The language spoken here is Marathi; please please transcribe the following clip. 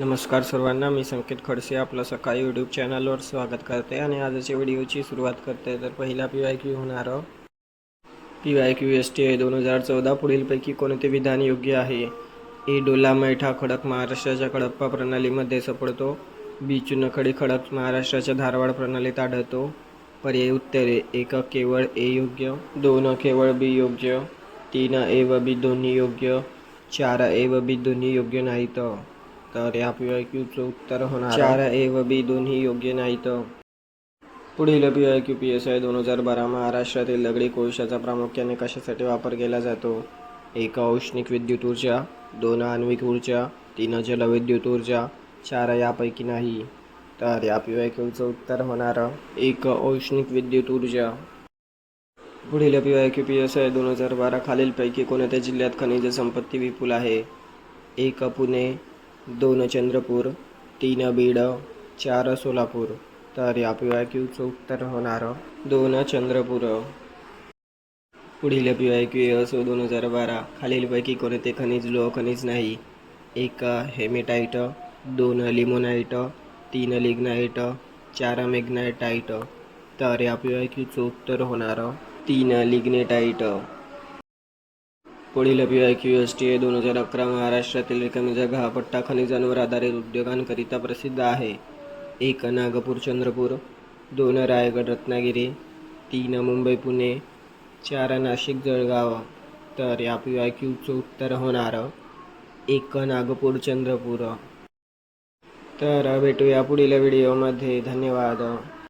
नमस्कार सर्वांना मी संकेत खडसे आपलं सकाळी यूट्यूब चॅनलवर स्वागत करते आणि आजच्या व्हिडिओची सुरुवात करते. तर पहिला पी वाय क्यू होणार P Y Q S T दोन हजार चौदा पुढीलपैकी कोणते विधान योग्य आहे? ए. डोला मैठा खडक महाराष्ट्राच्या कडप्पा प्रणालीमध्ये सापडतो. बी. चुनखडी खडक महाराष्ट्राच्या धारवाड प्रणालीत आढळतो. पर्याय उत्तरे एक केवळ ए योग्य दोन केवळ बी योग्य तीन ए व बी दोन्ही योग्य चार ए व बी दोन्ही योग्य नाहीत. तर या पी क्यूचं उत्तर होणार चार ए व बी दोन्ही योग्य नाहीत. पुढील P I Q P S I दोन हजार बारा महाराष्ट्रातील दगडी कोळशाचा प्रामुख्याने कशासाठी वापर केला जातो? एक औष्णिक विद्युत ऊर्जा दोन आण्विक ऊर्जा तीन जलविद्युत ऊर्जा चार यापैकी नाही. तर या पी वाय क्यूचं उत्तर होणार एक औष्णिक विद्युत ऊर्जा. पुढील P Y Q P S I दोन हजार बारा खालीलपैकी कोणत्या जिल्ह्यात खनिज संपत्ती विपुल आहे? एक पुणे दोन चंद्रपूर तीन बीड चार सोलापूर तर या पी वाय क्यूचं उत्तर होणार दोन चंद्रपूर पुढील पी वाय क्यू असो दोन हजार बारा. खालीलपैकी कोणते खनिज लोह खनिज नाही. एक हेमेटाईट दोन लिमोनाईट तीन लिग्नाईट चार मेग्नाटाईट तर या पी वाय क्यूचं उत्तर होणार तीन लिग्नेटाईट पुढील P I Q S T A दोन हजार अकरा महाराष्ट्रातील रिकामी जागा हा पट्टा खनिजांवर आधारित उद्योगांकरिता प्रसिद्ध आहे. एक नागपूर चंद्रपूर. दोन रायगड रत्नागिरी. तीन मुंबई पुणे. चार नाशिक जळगाव. तर या पी आय क्यूचं उत्तर होणार. एक नागपूर चंद्रपूर. तर भेटूया पुढील व्हिडिओमध्ये धन्यवाद.